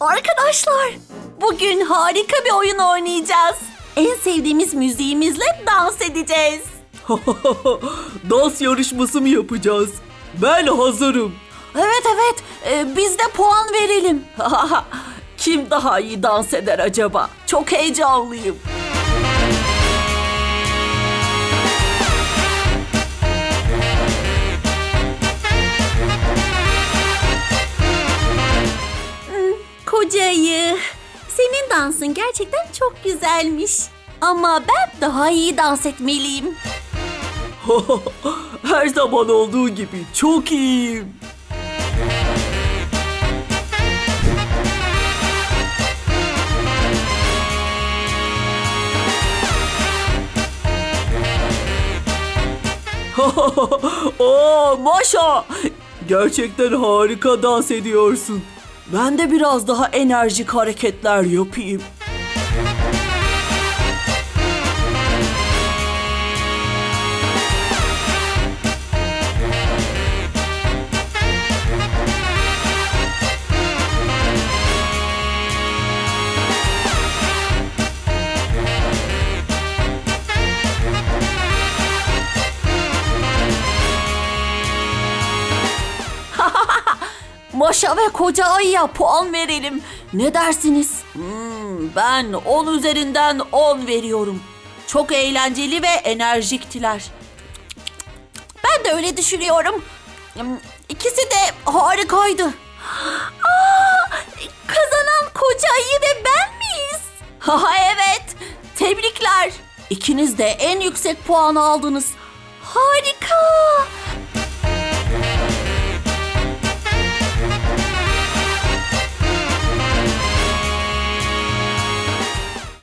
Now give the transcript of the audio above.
Arkadaşlar, bugün harika bir oyun oynayacağız. En sevdiğimiz müziğimizle dans edeceğiz. Dans yarışması mı yapacağız? Ben hazırım. Evet evet, e, biz de puan verelim. Kim daha iyi dans eder acaba? Çok heyecanlıyım. Senin dansın gerçekten çok güzelmiş. Ama ben daha iyi dans etmeliyim. Her zaman olduğu gibi çok iyiyim. Oo Maşa! Gerçekten harika dans ediyorsun. Ben de biraz daha enerjik hareketler yapayım. Maşa ve koca ayıya puan verelim. Ne dersiniz? Hmm, ben 10 üzerinden 10 veriyorum. Çok eğlenceli ve enerjiktiler. Ben de öyle düşünüyorum. Hmm, İkisi de harikaydı. Aa, kazanan koca ayı ve ben miyiz? Ha evet. Tebrikler. İkiniz de en yüksek puanı aldınız.